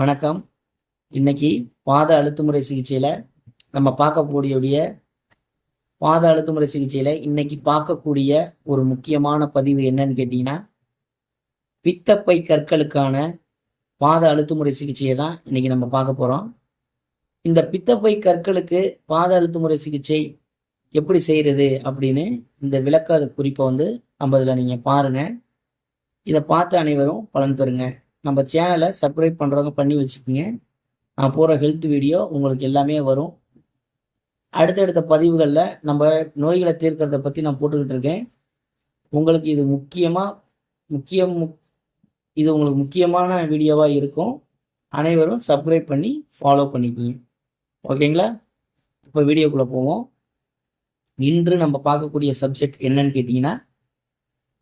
வணக்கம். இன்னைக்கு பாத அழுத்துமுறை சிகிச்சையில் நம்ம பார்க்கக்கூடிய பாத அழுத்துமுறை சிகிச்சையில் இன்னைக்கு பார்க்கக்கூடிய ஒரு முக்கியமான பதிவு என்னன்னு கேட்டிங்கன்னா பித்தப்பை கற்களுக்கான பாத அழுத்துமுறை சிகிச்சையை தான் இன்னைக்கு நம்ம பார்க்க போகிறோம் இந்த பித்தப்பை கற்களுக்கு பாத அழுத்துமுறை சிகிச்சை எப்படி செய்கிறது அப்படின்னு இந்த விளக்க குறிப்பை வந்து நம்ம இதில் நீங்கள் பாருங்கள் இதை பார்த்து அனைவரும் பலன் பெறுங்க. நம்ம சேனலை சப்ஸ்கிரைப் பண்ணுறவங்க பண்ணி வச்சுக்கோங்க. நான் போகிற ஹெல்த் வீடியோ உங்களுக்கு எல்லாமே வரும். அடுத்தடுத்த பதிவுகளில் நம்ம நோய்களை தீர்க்கிறத பற்றி நான் போட்டுக்கிட்டு இருக்கேன். உங்களுக்கு இது முக்கியமாக முக்கியம் இது உங்களுக்கு முக்கியமான வீடியோவாக இருக்கும். அனைவரும் சப்ஸ்கிரைப் பண்ணி ஃபாலோ பண்ணிக்கோங்க. ஓகேங்களா? இப்போ வீடியோக்குள்ளே போவோம். இன்று நம்ம பார்க்கக்கூடிய சப்ஜெக்ட் என்னன்னு கேட்டிங்கன்னா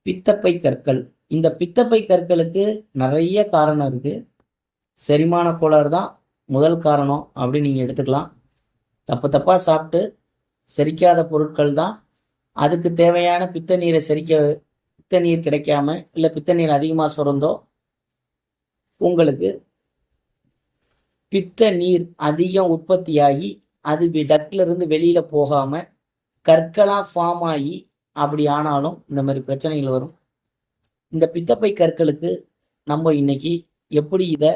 பித்தப்பை கற்கள். இந்த பித்தப்பை கற்களுக்கு நிறைய காரணம் இருக்கு. செரிமான கோளாறு தான் முதல் காரணம் அப்படின்னு நீங்கள் எடுத்துக்கலாம். தப்பு தப்பாக சாப்பிட்டு செரிக்காத பொருட்கள் தான். அதுக்கு தேவையான பித்த நீரை செரிக்க பித்த நீர் கிடைக்காம இல்லை பித்த நீர் அதிகமாக சுரந்தோ உங்களுக்கு பித்த நீர் அதிகம் உற்பத்தியாகி அது டக்ல இருந்து வெளியில் போகாமல் கற்களாக ஃபார்ம் ஆகி அப்படி ஆனாலும் இந்த மாதிரி பிரச்சனைகள் வரும். இந்த பித்தப்பை கற்களுக்கு நம்ம இன்னைக்கு எப்படி இதை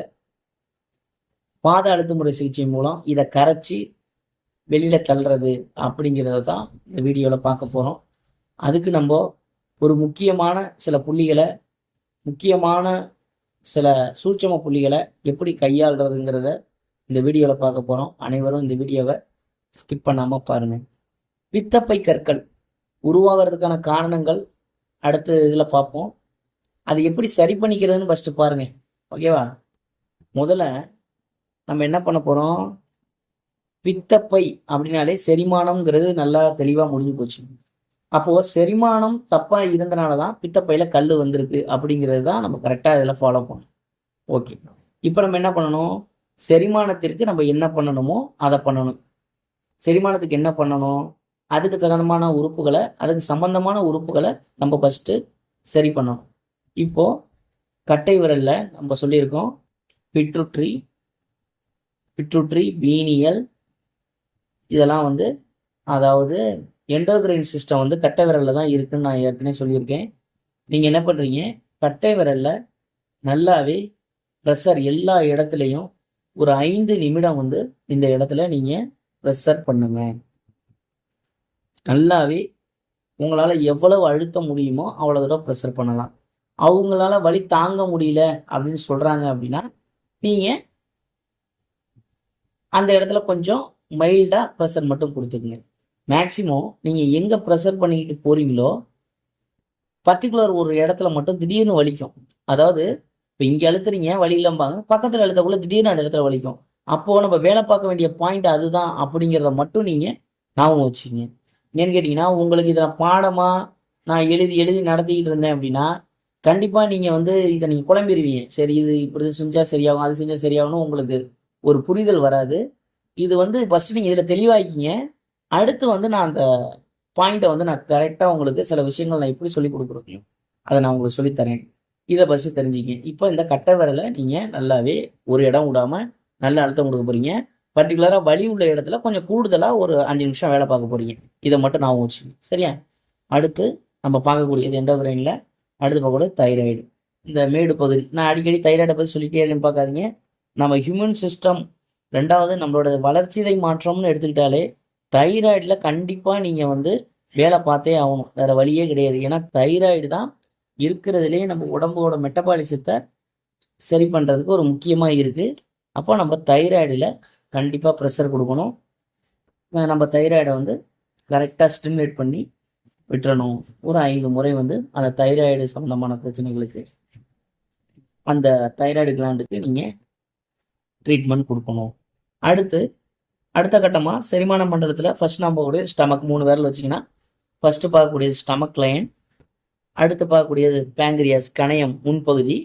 பாத அழுத்த முறை சிகிச்சை மூலம் இதை கரைச்சி வெளியில தள்ளுறது அப்படிங்கிறத தான் இந்த வீடியோவில் பார்க்க போகிறோம் அதுக்கு நம்ம ஒரு முக்கியமான சில புள்ளிகளை முக்கியமான சில சூட்சம புள்ளிகளை எப்படி கையாளுறதுங்கிறத இந்த வீடியோவில் பார்க்க போகிறோம் அனைவரும் இந்த வீடியோவை ஸ்கிப் பண்ணாமல் பாருங்கள் பித்தப்பை கற்கள் உருவாகிறதுக்கான காரணங்கள் அடுத்த இதில் பார்ப்போம். அது எப்படி சரி பண்ணிக்கிறதுன்னு ஃபஸ்ட்டு பாருங்கள் ஓகேவா முதல்ல நம்ம என்ன பண்ண போகிறோம் பித்தப்பை அப்படின்னாலே செரிமானம்ங்கிறது நல்லா தெளிவாக முடிஞ்சு போச்சு. அப்போது செரிமானம் தப்பாக இருந்தனால தான் பித்தப்பையில் கல் வந்திருக்கு அப்படிங்கிறது தான் நம்ம கரெக்டாக இதில் ஃபாலோ பண்ணணும். ஓகே இப்போ நம்ம என்ன பண்ணணும்? செரிமானத்திற்கு நம்ம என்ன பண்ணணுமோ அதை பண்ணணும். செரிமானத்துக்கு என்ன பண்ணணும்? அதுக்கு தகுந்தமான உறுப்புகளை அதுக்கு சம்பந்தமான உறுப்புகளை நம்ம ஃபஸ்ட்டு சரி பண்ணணும். இப்போது கட்டை விரலில் நம்ம சொல்லியிருக்கோம் பிட்ருட்ரி பிட்ருட்ரி பீனியல் இதெல்லாம் வந்து அதாவது எண்டோகிரைன் சிஸ்டம் வந்து கட்டை விரலில் தான் இருக்குதுன்னு நான் ஏற்கனவே சொல்லியிருக்கேன். நீங்கள் என்ன பண்ணுறீங்க கட்டை விரலில் நல்லாவே ப்ரெஷர் எல்லா இடத்துலையும் ஒரு ஐந்து நிமிடம் வந்து இந்த இடத்துல நீங்கள் ப்ரெஷர் பண்ணுங்க. நல்லாவே உங்களால் எவ்வளவு அழுத்த முடியுமோ அவ்வளோ தடவை ப்ரெஷர் பண்ணலாம். அவங்களால வலி தாங்க முடியல அப்படின்னு சொல்றாங்க அப்படின்னா நீங்க அந்த இடத்துல கொஞ்சம் மைல்டா ப்ரெஷர் மட்டும் கொடுத்துக்குங்க. மேக்சிமம் நீங்க எங்க ப்ரெஷர் பண்ணிக்கிட்டு போறீங்களோ பர்டிகுலர் ஒரு இடத்துல மட்டும் திடீர்னு வலிக்கும். அதாவது இப்போ இங்கே அழுத்துறீங்க வலி இல்லாம்பாங்க பக்கத்தில் அழுத்தக்குள்ள திடீர்னு அந்த இடத்துல வலிக்கும். அப்போ நம்ம வேலை பார்க்க வேண்டிய பாயிண்ட் அதுதான் அப்படிங்கிறத மட்டும் நீங்க ஞாபகம் வச்சுக்கோங்க. ஏன்னு கேட்டிங்கன்னா உங்களுக்கு இதில் பாடமாக நான் எழுதி எழுதி நடத்திக்கிட்டு இருந்தேன் அப்படின்னா கண்டிப்பாக நீங்கள் வந்து இதை நீங்கள் குழம்பிடுவீங்க சரி இது இப்படி செஞ்சால் சரியாகும் அது செஞ்சால் சரியாகணும் உங்களுக்கு ஒரு புரிதல் வராது. இது வந்து ஃபஸ்ட்டு நீங்கள் இதில் தெளிவாக்கிங்க. அடுத்து வந்து நான் அந்த பாயிண்ட்டை வந்து நான் கரெக்டாக உங்களுக்கு சில விஷயங்கள் நான் எப்படி சொல்லி கொடுக்குறோம் அதை நான் உங்களுக்கு சொல்லித்தரேன் இதை ஃபஸ்ட்டு தெரிஞ்சுங்க. இப்போ இந்த கட்டை விரலை நீங்கள் நல்லாவே ஒரு இடம் விடாமல் நல்ல அழுத்தம் கொடுக்க போகிறீங்க பர்டிகுலராக வலி உள்ள இடத்துல கொஞ்சம் கூடுதலாக ஒரு அஞ்சு நிமிஷம் வேலை பார்க்க போகிறீங்க இதை மட்டும் நான் வச்சுக்கோங்க சரியா? அடுத்து நம்ம பார்க்கக்கூடியது எண்டோகிரைனில் அடுத்து பார்க்கக்கூடாது தைராய்டு இந்த மேடு பகுதி. நான் அடிக்கடி தைராய்டை பற்றி சொல்லிட்டே இருக்கேன்னு பார்க்காதீங்க. நம்ம ஹியூமன் சிஸ்டம் ரெண்டாவது நம்மளோட வளர்ச்சிதை மாற்றம்னு எடுத்துக்கிட்டாலே தைராய்டில் கண்டிப்பாக நீங்கள் வந்து வேலை பார்த்தே ஆகணும். வேறு வழியே கிடையாது. ஏன்னா தைராய்டு தான் இருக்கிறதுலே நம்ம உடம்போட மெட்டபாலிசத்தை சரி பண்ணுறதுக்கு ஒரு முக்கியமாக இருக்குது அப்போ நம்ம தைராய்டில் கண்டிப்பாக ப்ரெஷர் கொடுக்கணும். நம்ம தைராய்டை வந்து கரெக்டாக ஸ்டிமுலேட் பண்ணி விட்டுறணும். ஒரு ஐந்து முறை வந்து அந்த தைராய்டு சம்மந்தமான பிரச்சனைகளுக்கு அந்த தைராய்டு கிளாண்டுக்கு நீங்கள் ட்ரீட்மெண்ட் கொடுக்கணும். அடுத்து அடுத்த கட்டமாக செரிமான மண்டலத்தில் ஃபர்ஸ்ட் நம்ம கூடிய ஸ்டமக் மூணு விரல் வச்சிங்கன்னா ஃபஸ்ட்டு பார்க்கக்கூடியது ஸ்டமக் லைன் அடுத்து பார்க்கக்கூடியது பேங்கிரியாஸ் கணையம் முன்பகுதி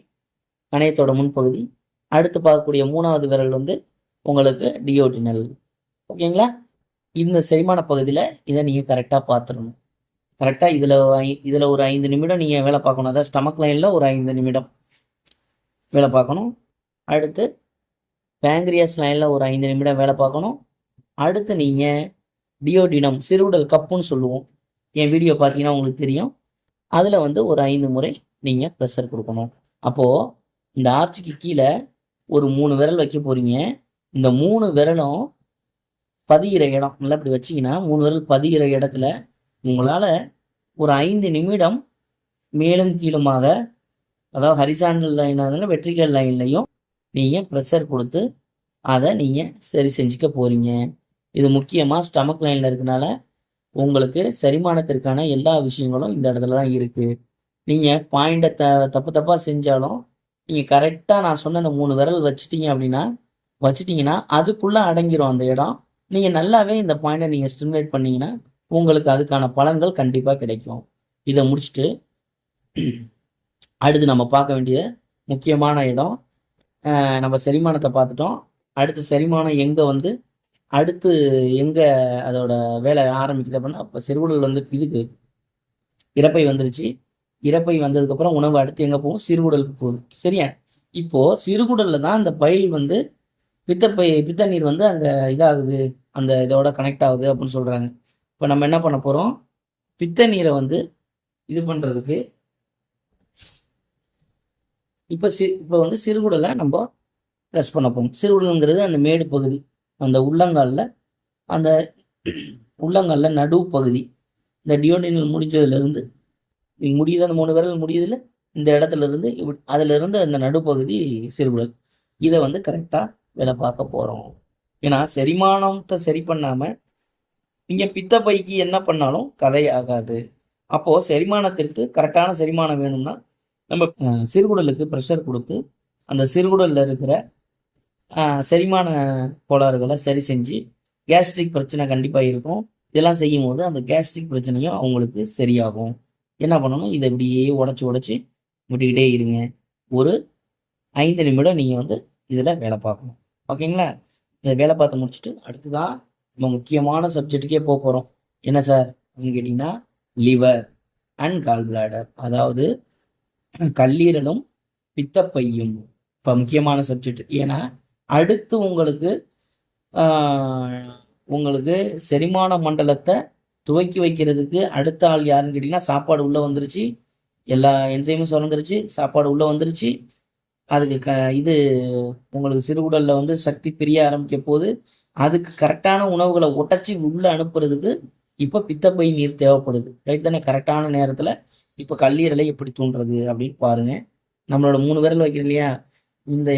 கணையத்தோட முன்பகுதி. அடுத்து பார்க்கக்கூடிய மூணாவது விரல் வந்து உங்களுக்கு டியோட்டினல் ஓகேங்களா இந்த செரிமான பகுதியில் இதை நீங்கள் கரெக்டாக பார்த்துடணும். கரெக்டாக இதில் இதில் ஒரு ஐந்து நிமிடம் நீங்கள் வேலை பார்க்கணும். அதாவது ஸ்டமக் லைனில் ஒரு ஐந்து நிமிடம் வேலை பார்க்கணும். அடுத்து பேங்க்ரியாஸ் லைனில் ஒரு ஐந்து நிமிடம் வேலை பார்க்கணும். அடுத்து நீங்கள் டியோடினம் சிறுகுடல் கப்புன்னு சொல்லுவோம். என் வீடியோ பார்த்தீங்கன்னா உங்களுக்கு தெரியும். அதில் வந்து ஒரு ஐந்து முறை நீங்கள் ப்ரெஷர் கொடுக்கணும். அப்போது இந்த ஆர்ச்சுக்கு கீழே ஒரு மூணு விரல் வைக்க போகிறீங்க இந்த மூணு விரலும் பதிகிற இடம். நல்லா இப்படி வச்சிங்கன்னா மூணு விரல் பதிகிற இடத்துல உங்களால் ஒரு ஐந்து நிமிடம் மேலும் கீழுமாக அதாவது ஹரிசாண்டல் லைனாக வெற்றிகள் லைன்லையும் நீங்கள் ப்ரெஷர் கொடுத்து அதை நீங்கள் சரி செஞ்சுக்க போகிறீங்க இது முக்கியமாக ஸ்டமக் லைனில் இருக்கனால உங்களுக்கு செரிமானத்திற்கான எல்லா விஷயங்களும் இந்த இடத்துல தான் இருக்குது நீங்கள் பாயிண்ட்டை த தப்பு தப்பாக செஞ்சாலும் நீங்கள் கரெக்டாக நான் சொன்ன அந்த மூணு விரல் வச்சுட்டீங்க அப்படின்னா வச்சுட்டிங்கன்னா அதுக்குள்ளே அடங்கிரும் அந்த இடம். நீங்கள் நல்லாவே இந்த பாயிண்ட்டை நீங்கள் ஸ்டிமுலேட் பண்ணீங்கன்னா உங்களுக்கு அதுக்கான பலன்கள் கண்டிப்பாக கிடைக்கும். இதை முடிச்சுட்டு அடுத்து நம்ம பார்க்க வேண்டிய முக்கியமான இடம் நம்ம செரிமானத்தை பார்த்துட்டோம். அடுத்து செரிமானம் எங்கே வந்து அடுத்து எங்கே அதோட வேலை ஆரம்பிக்குது அப்படின்னா அப்போ சிறுகுடல் வந்து இதுக்கு இறப்பை வந்துருச்சு. இறப்பை வந்ததுக்கப்புறம் உணவு அடுத்து எங்கே போகும்? சிறுகுடலுக்கு போகுது. சரியா? இப்போது சிறுகுடலில் தான் அந்த பயில் வந்து பித்தப்பை பித்த நீர் வந்து அங்கே இதாகுது. அந்த இதோட கனெக்ட் ஆகுது அப்படின்னு சொல்கிறாங்க இப்போ நம்ம என்ன பண்ண போகிறோம் பித்த நீரை வந்து இது பண்ணுறதுக்கு இப்போ சி இப்போ வந்து சிறுகுடலை நம்ம ப்ரெஸ் பண்ண போகும் சிறுகுடலுங்கிறது அந்த மேடு பகுதி அந்த உள்ளங்காலில் அந்த உள்ளங்காலில் நடு பகுதி. இந்த டியோடினல் முடிஞ்சதுலேருந்து நீங்கள் முடியுது? அந்த மூணு விரல் முடியுதுல? இந்த இடத்துல இருந்து இப்படி அதிலிருந்து அந்த நடுப்பகுதி சிறுகுடல். இதை வந்து கரெக்டாக வேலை பார்க்க போகிறோம் ஏன்னா செரிமானத்தை சரி பண்ணாமல் நீங்கள் பித்தப்பைக்கு என்ன பண்ணாலும் கதை ஆகாது. அப்போது செரிமானத்திற்கு கரெக்டான செரிமானம் வேணும்னா நம்ம சிறுகுடலுக்கு ப்ரெஷர் கொடுத்து அந்த சிறுகுடலில் இருக்கிற செரிமான கோளாறுகளை சரி செஞ்சு கேஸ்ட்ரிக் பிரச்சனை கண்டிப்பாக இருக்கும். இதெல்லாம் செய்யும் போது அந்த கேஸ்ட்ரிக் பிரச்சனையும் அவங்களுக்கு சரியாகும். என்ன பண்ணணும்? இதை இப்படியே உடச்சி உடச்சி விட்டுக்கிட்டே இருங்க. ஒரு ஐந்து நிமிடம் நீங்கள் வந்து இதில் வேலை பார்க்கணும். ஓகேங்களா? இதை வேலை பார்த்து முடிச்சுட்டு அடுத்து தான் நம்ம முக்கியமான சப்ஜெக்ட்டுக்கே போக போகிறோம் என்ன சார் அப்படின்னு கேட்டிங்கன்னா லிவர் அண்ட் கால் பிளாடர் அதாவது கல்லீரலும் பித்தப்பையும். இப்போ முக்கியமான சப்ஜெக்ட் ஏன்னா அடுத்து உங்களுக்கு உங்களுக்கு செரிமான மண்டலத்தை துவக்கி வைக்கிறதுக்கு அடுத்த ஆள் யாருன்னு கேட்டிங்கன்னா சாப்பாடு உள்ளே வந்துருச்சு. எல்லா என்சைமும் சுரந்துருச்சு சாப்பாடு உள்ளே வந்துருச்சு. அதுக்கு க இது உங்களுக்கு சிறுகுடலில் வந்து சக்தி பிரிய ஆரம்பிக்க போது அதுக்கு கரெக்டான உணவுகளை உடைச்சி உள்ளே அனுப்புறதுக்கு இப்போ பித்தப்பை நீர் தேவைப்படுது. ரைட் தானே? கரெக்டான நேரத்தில் இப்போ கல்லீரலை எப்படி தூண்டுறது அப்படின்னு பாருங்க. நம்மளோட மூணு விரல் வைக்கிறோம் இல்லையா? இந்த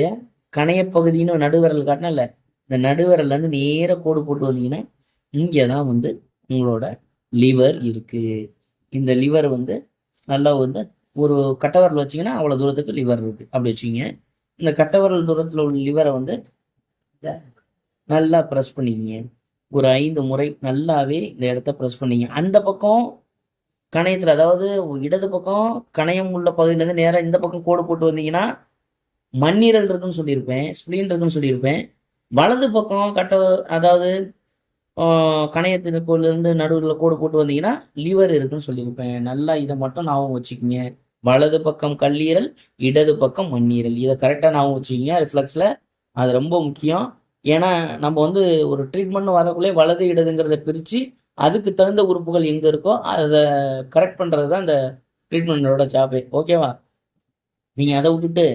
கணைய பகுதின்னு நடுவிரல் இல்லை. இந்த நடுவிரல்லேருந்து நேர கோடு போட்டு வந்தீங்கன்னா இங்கே தான் வந்து உங்களோட லிவர் இருக்குது இந்த லிவர் வந்து நல்லா வந்து ஒரு கட்டவரல் வச்சிங்கன்னா அவ்வளோ தூரத்துக்கு லிவர் இருக்குது அப்படி வச்சுங்க இந்த கட்டவரல் தூரத்தில் உள்ள லிவரை வந்து நல்லா ப்ரெஸ் பண்ணிக்கிங்க. ஒரு ஐந்து முறை நல்லாவே இந்த இடத்த ப்ரெஸ் பண்ணிங்க. அந்த பக்கம் கணையத்தில் அதாவது இடது பக்கம் கணையம் உள்ள பகுதியிலேருந்து நேராக இந்த பக்கம் கோடு போட்டு வந்தீங்கன்னா மண்ணீரல் இருக்குன்னு சொல்லியிருப்பேன் ஸ்ப்ளீன் இருக்குன்னு சொல்லியிருப்பேன். வலது பக்கம் கட்ட அதாவது கணையத்திற்குள்ளேருந்து நடுவில் கோடு போட்டு வந்தீங்கன்னா லிவர் இருக்குன்னு சொல்லியிருப்பேன். நல்லா இதை மட்டும் ஞாபகம் வச்சுக்கிங்க. வலது பக்கம் கல்லீரல் இடது பக்கம் மண்ணீரல். இதை கரெக்டாக ஞாபகம் வச்சுக்கிங்க. ரிஃப்ளெக்ஸில் அது ரொம்ப முக்கியம். ஏன்னா நம்ம வந்து ஒரு ட்ரீட்மெண்ட் வரக்குள்ளே வலது இடதுங்கிறத பிரித்து அதுக்கு தகுந்த உறுப்புகள் எங்கே இருக்கோ அதை கரெக்ட் பண்ணுறது தான் இந்த ட்ரீட்மெண்ட்டோட ஜாபே ஓகேவா நீங்கள் அதை விட்டுட்டு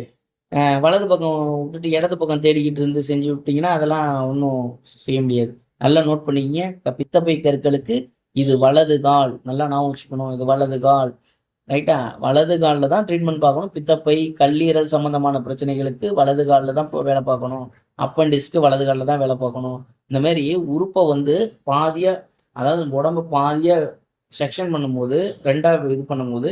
வலது பக்கம் விட்டுட்டு இடது பக்கம் தேடிக்கிட்டு இருந்து செஞ்சு விட்டிங்கன்னா அதெல்லாம் ஒன்றும் செய்ய முடியாது. நல்லா நோட் பண்ணிக்கிங்க. பித்தப்பை கற்களுக்கு இது வலது கால். நல்லா ஞாபகம் வச்சுக்கணும். இது வலது கால். ரைட்டா வலது காலில் தான் ட்ரீட்மெண்ட் பார்க்கணும். பித்தப்பை கல்லீரல் சம்மந்தமான பிரச்சனைகளுக்கு வலது காலில் தான் இப்போ வேலை பார்க்கணும். அப்பண்டிஸ்க்கு வலது காலில் தான் வேலை பார்க்கணும். இந்த மாதிரி உறுப்பை வந்து பாதியாக அதாவது உடம்பு பாதியாக செக்ஷன் பண்ணும்போது ரெண்டாக இது பண்ணும்போது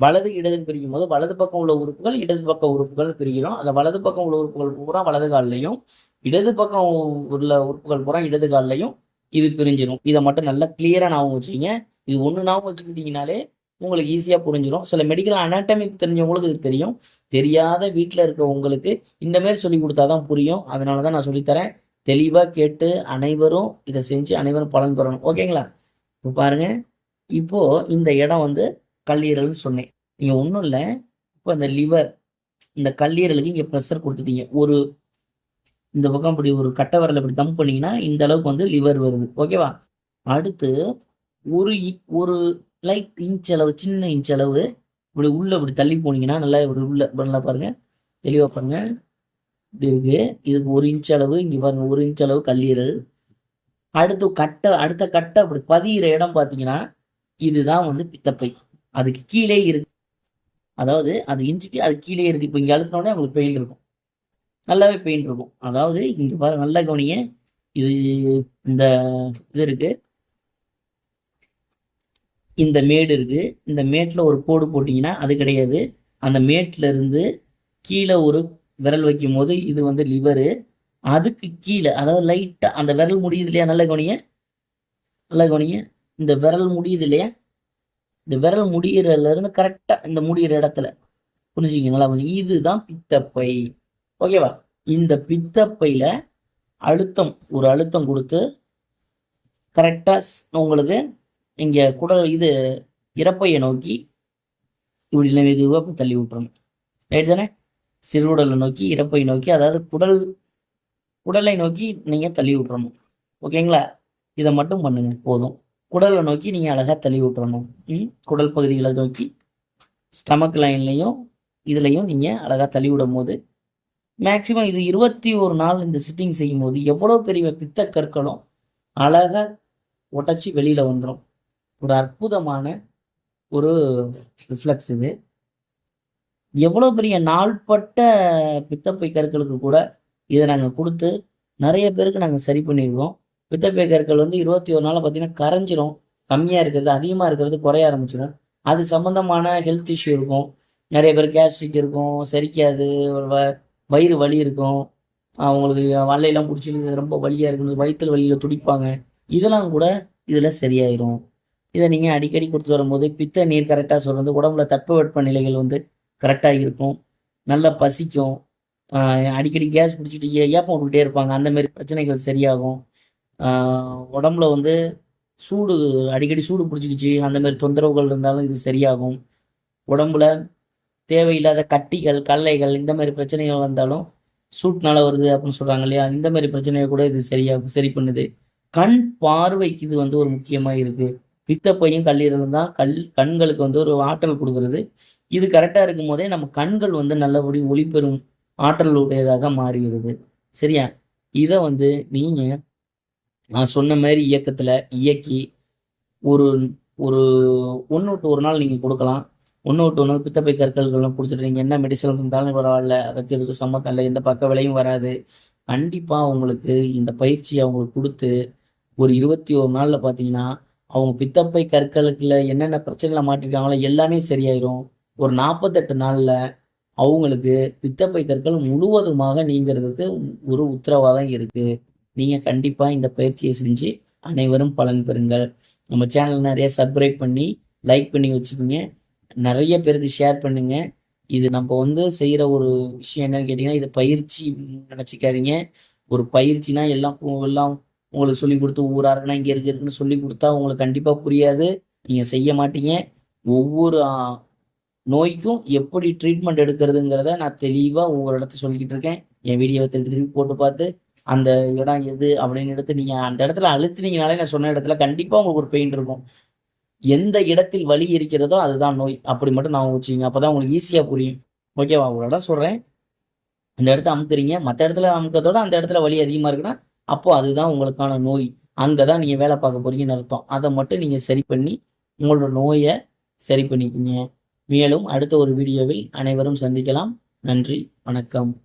வலது இடதுன்னு பிரிக்கும் போது வலது பக்கம் உள்ள உறுப்புகள் இடது பக்க உறுப்புகள் பிரிக்கிறோம் அந்த வலது பக்கம் உள்ள உறுப்புகள் பூரா வலது கால்லையும் இடது பக்கம் உள்ள உறுப்புகள் பூரா இடது கால்லையும் இது பிரிஞ்சிடும் இதை மட்டும் நல்லா கிளியராக ஞாபகம் வச்சுக்கிங்க. இது ஒன்று ஞாபகம் வச்சுக்கிட்டீங்கனாலே உங்களுக்கு ஈஸியாக புரிஞ்சிடும் சில மெடிக்கல் அனாட்டமிக் தெரிஞ்சவங்களுக்கு இது தெரியும். தெரியாத வீட்டில் இருக்க உங்களுக்கு இந்த மாதிரி சொல்லி கொடுத்தா தான் புரியும். அதனால தான் நான் சொல்லித்தரேன் தெளிவாக கேட்டு அனைவரும் இதை செஞ்சு அனைவரும் பலன் பெறணும். ஓகேங்களா இப்போ பாருங்க. இப்போது இந்த இடம் வந்து கல்லீரல்னு சொன்னேன். நீங்கள் ஒன்றும் இல்லை. இப்போ இந்த லிவர் இந்த கல்லீரலுக்கு இங்கே ப்ரெஷர் கொடுத்துட்டீங்க. ஒரு இந்த பக்கம் இப்படி ஒரு கட்டை இப்படி தம் பண்ணிங்கன்னா இந்த அளவுக்கு வந்து லிவர் வருது. ஓகேவா அடுத்து ஒரு இ- ஒரு லைட் இன்ச் அளவு சின்ன இன்ச் அளவு இப்படி உள்ளே இப்படி தள்ளி போனீங்கன்னா நல்லா இப்படி உள்ளே நல்லா பாருங்கள் தெளிவாக பாருங்கள் இப்படி இருக்குது இதுக்கு ஒரு இன்ச் அளவு இங்கே பாருங்கள் ஒரு இன்ச் அளவு கல்லீரல். அடுத்து கட்டை அடுத்த கட்டை அப்படி பதிகிற இடம் பார்த்தீங்கன்னா இதுதான் வந்து பித்தப்பை. அதுக்கு கீழே இருக்கு அதாவது அது இன்ச்சுக்கு அது கீழே இருக்குது இப்போ இங்கே அழுத்தினோடனே உங்களுக்கு பெயின் இருக்கும். நல்லாவே பெயின் இருக்கும். அதாவது இங்கே பாருங்கள் நல்லா கவனிங்க. இது இந்த இது இருக்குது இந்த மேடு இருக்குது இந்த மேட்டில் ஒரு கோடு போட்டிங்கன்னா அது கிடையாது. அந்த மேட்லேருந்து கீழே ஒரு விரல் வைக்கும் போது இது வந்து லிவரு அதுக்கு கீழே அதாவது லைட்டாக அந்த விரல் முடியுது இல்லையா? நல்லா கவனிங்க. நல்லா கவனிங்க. இந்த விரல் முடியுது இல்லையா? இந்த விரல் முடிகிறதுலேருந்து கரெக்டாக இந்த முடிகிற இடத்துல. புரிஞ்சுக்கிங்களா கொஞ்சம் இதுதான் பித்தப்பை. ஓகேவா இந்த பித்தப்பையில் அழுத்தம் ஒரு அழுத்தம் கொடுத்து கரெக்டாக உங்களுக்கு இங்கே குடல் இது இறப்பையை நோக்கி இப்படி இல்லை மெதுவாக தள்ளி விட்டுறணும். ரைட் தானே? சிறுகுடலை நோக்கி இறப்பை நோக்கி அதாவது குடல் குடலை நோக்கி நீங்கள் தள்ளி விட்டுறணும். ஓகேங்களா இதை மட்டும் பண்ணுங்க போதும். குடலை நோக்கி நீங்கள் அழகாக தள்ளி விட்டுறணும். ம்? குடல் பகுதிகளை நோக்கி ஸ்டமக் லைன்லையும் இதுலையும் நீங்கள் அழகாக தள்ளி விடும் போது மேக்சிமம் இது இருபத்தி ஒரு நாள் இந்த சிட்டிங் செய்யும் போது எவ்வளோ பெரிய பித்த கற்களும் அழகாக உடச்சி வெளியில் வந்துடும் ஒரு அற்புதமான ஒரு ரிஃப்ளெக்ஸ் இது. எவ்வளோ பெரிய நாள்பட்ட பித்தப்பை கற்களுக்கு கூட இதை நாங்கள் கொடுத்து நிறைய பேருக்கு நாங்கள் சரி பண்ணிடுவோம் பித்தப்பை கற்கள் வந்து இருபத்தி ஒரு நாளில் பார்த்தீங்கன்னா கரைஞ்சிரும். கம்மியாக இருக்கிறது அதிகமாக இருக்கிறது குறைய ஆரம்பிச்சிடும் அது சம்மந்தமான ஹெல்த் இஷ்யூ இருக்கும். நிறைய பேர் கேஸ்ட்ரிக் இருக்கும் செரிக்காது வ- வயிறு வலி இருக்கும். அவங்களுக்கு வல்லையெல்லாம் பிடிச்சி ரொம்ப வலியாக இருக்கும் வயிற்றுல வலியில் துடிப்பாங்க. இதெல்லாம் கூட இதில் சரியாயிரும். இதை நீங்கள் அடிக்கடி கொடுத்து வரும்போது பித்த நீர் கரெக்டாக சொல்கிறது உடம்புல தட்பவெட்ப நிலைகள் வந்து கரெக்டாக இருக்கும். நல்லா பசிக்கும். அடிக்கடி கேஸ் பிடிச்சிட்டு ஏப்பம் விட்டுக்கிட்டே இருப்பாங்க. அந்தமாரி பிரச்சனைகள் சரியாகும். உடம்புல வந்து சூடு அடிக்கடி சூடு பிடிச்சிக்கிச்சு அந்தமாரி தொந்தரவுகள் இருந்தாலும் இது சரியாகும். உடம்புல தேவையில்லாத கட்டிகள் கல்லைகள் இந்த மாதிரி பிரச்சனைகள் வந்தாலும் சூட்னால வருது அப்படின்னு சொல்கிறாங்க இல்லையா? இந்த மாதிரி பிரச்சனையை கூட இது சரியாக சரி பண்ணுது. கண் பார்வைக்கு இது வந்து ஒரு முக்கியமாக இருக்குது பித்தப்பையும் கல்லீரலும் தான் கல் கண்களுக்கு வந்து ஒரு ஆற்றல் கொடுக்கறது. இது கரெக்டாக இருக்கும் போதே நம்ம கண்கள் வந்து நல்லபடி ஒளிபெறும் ஆற்றல் உடையதாக மாறுகிறது. சரியா? இதை வந்து நீங்கள் நான் சொன்ன மாதிரி இயக்கத்தில் இயக்கி ஒரு ஒரு ஒன்று விட்டு ஒரு நாள் நீங்கள் கொடுக்கலாம். ஒன்று விட்டு ஒன்று பித்தப்பை கற்கள்கள்லாம் கொடுத்துட்டு நீங்கள் என்ன மெடிசன் இருந்தாலும் பரவாயில்ல அதுக்கு இதுக்கு சம்மந்தம் இல்லை எந்த பக்க விலையும் வராது. கண்டிப்பாக உங்களுக்கு இந்த பயிற்சியை அவங்களுக்கு கொடுத்து ஒரு இருபத்தி ஒரு நாளில் பார்த்தீங்கன்னா அவங்க பித்தப்பை கற்களுக்குள்ள என்னென்ன பிரச்சனைகளை மாட்டிருக்காங்களோ எல்லாமே சரியாயிரும். ஒரு நாற்பத்தெட்டு நாளில் அவங்களுக்கு பித்தப்பை கற்கள் முழுவதுமாக நீங்கிறதுக்கு ஒரு உத்தரவாதம் இருக்குது நீங்கள் கண்டிப்பாக இந்த பயிற்சியை செஞ்சு அனைவரும் பலன் பெறுங்கள். நம்ம சேனல் நிறைய சப்ஸ்கிரைப் பண்ணி லைக் பண்ணி வச்சுக்கோங்க. நிறைய பேருக்கு ஷேர் பண்ணுங்க. இது நம்ம வந்து செய்கிற ஒரு விஷயம் என்னன்னு கேட்டிங்கன்னா இது பயிற்சி நினச்சிக்காதீங்க. ஒரு பயிற்சினா எல்லாம் எல்லாம் உங்களுக்கு சொல்லி கொடுத்து ஊராருன்னா இங்கே இருக்கு இருக்குன்னு சொல்லி கொடுத்தா உங்களுக்கு கண்டிப்பாக புரியாது. நீங்கள் செய்ய மாட்டீங்க. ஒவ்வொரு நோய்க்கும் எப்படி ட்ரீட்மெண்ட் எடுக்கிறதுங்கிறத நான் தெளிவாக ஒவ்வொரு இடத்த சொல்லிக்கிட்டு இருக்கேன். என் வீடியோவை திருப்பி திருப்பி போட்டு பார்த்து அந்த இடம் எது அப்படின்னு எடுத்து நீங்கள் அந்த இடத்துல அழுத்துனீங்கனாலே நான் சொன்ன இடத்துல கண்டிப்பாக உங்களுக்கு ஒரு பெயின் இருக்கும். எந்த இடத்தில் வலி இருக்கிறதோ அதுதான் நோய். அப்படி மட்டும் நான் வச்சுங்க அப்போ தான் உங்களுக்கு ஈஸியாக புரியும். ஓகேவா ஒரு இடம் சொல்கிறேன் இந்த இடத்த அமுக்குறீங்க. மற்ற இடத்துல அமுக்கிறதோட அந்த இடத்துல வலி அதிகமாக இருக்குன்னா அப்போ அதுதான் உங்களுக்கான நோய். அங்கே தான் நீங்கள் வேலை பார்க்க போறீங்கன்னு அர்த்தம். அதை மட்டும் நீங்கள் சரி பண்ணி உங்களோட நோயை சரி பண்ணிக்கிங்க. மேலும் அடுத்த ஒரு வீடியோவில் அனைவரும் சந்திக்கலாம். நன்றி வணக்கம்.